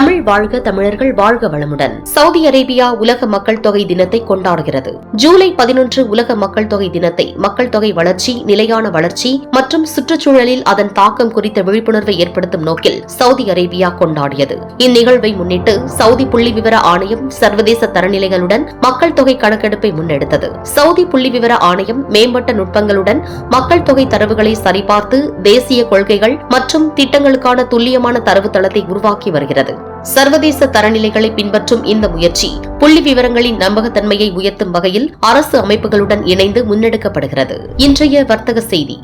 தமிழ் வாழ்க தமிழர்கள் வாழ்க வளமுடன். சவுதி அரேபியா உலக மக்கள் தொகை தினத்தை கொண்டாடுகிறது. ஜூலை பதினொன்று உலக மக்கள் தொகை தினத்தை மக்கள் தொகை வளர்ச்சி நிலையான வளர்ச்சி மற்றும் சுற்றுச்சூழலில் அதன் தாக்கம் குறித்த விழிப்புணர்வை ஏற்படுத்தும் நோக்கில் சவுதி அரேபியா கொண்டாடியது. இந்நிகழ்வை முன்னிட்டு சவுதி புள்ளி விவர ஆணையம் சர்வதேச தரநிலைகளுடன் மக்கள் தொகை கணக்கெடுப்பை முன்னெடுத்தது. சவுதி புள்ளி விவர ஆணையம் மேம்பட்ட நுட்பங்களுடன் மக்கள் தொகை தரவுகளை சரிபார்த்து தேசிய கொள்கைகள் மற்றும் திட்டங்களுக்கான துல்லியமான தரவுத்தளத்தை உருவாக்கி வருகிறது. சர்வதேச தரநிலைகளை பின்பற்றும் இந்த முயற்சி புள்ளி விவரங்களின் நம்பகத்தன்மையை உயர்த்தும் வகையில் அரசு அமைப்புகளுடன் இணைந்து முன்னெடுக்கப்படுகிறது. இன்றைய வர்த்தக செய்தி.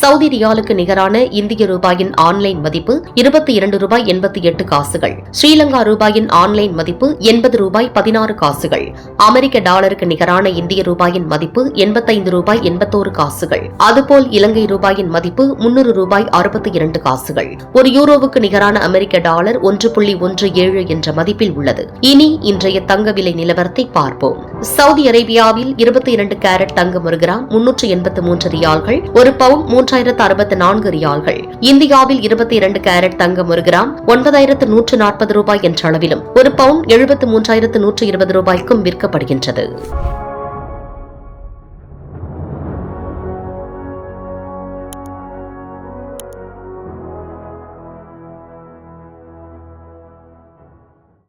சவுதி ரியாலுக்கு நிகரான இந்திய ரூபாயின் ஆன்லைன் மதிப்பு இருபத்தி இரண்டு ரூபாய் எண்பத்தி எட்டு காசுகள். ஸ்ரீலங்கா ரூபாயின் ஆன்லைன் மதிப்பு எண்பது ரூபாய் பதினாறு காசுகள். அமெரிக்க டாலருக்கு நிகரான இந்திய ரூபாயின் மதிப்பு எண்பத்தைந்து ரூபாய் எண்பத்தோரு காசுகள். அதுபோல் இலங்கை ரூபாயின் மதிப்பு முன்னூறு ரூபாய் அறுபத்தி இரண்டு காசுகள். ஒரு யூரோவுக்கு நிகரான அமெரிக்க டாலர் ஒன்று புள்ளி ஒன்று ஏழு என்ற மதிப்பில் உள்ளது. இனி இன்றைய தங்க விலை நிலவரத்தை பார்ப்போம். சவுதி அரேபியாவில் இருபத்தி இரண்டு கேரட் தங்கம் ஒரு கிராம் முன்னூற்று எண்பத்து மூன்று ரியால்கள் ஒரு பவுன் மூன்றாயிரத்து அறுபத்து நான்கு ரியால்கள். இந்தியாவில் இருபத்தி இரண்டு கேரட் தங்கம் ஒரு கிராம் ஒன்பதாயிரத்து நூற்று நாற்பது ரூபாய் என்ற அளவிலும் ஒரு பவுன் எழுபத்து மூன்றாயிரத்து நூற்று இருபது ரூபாய்க்கும் விற்கப்படுகின்றது.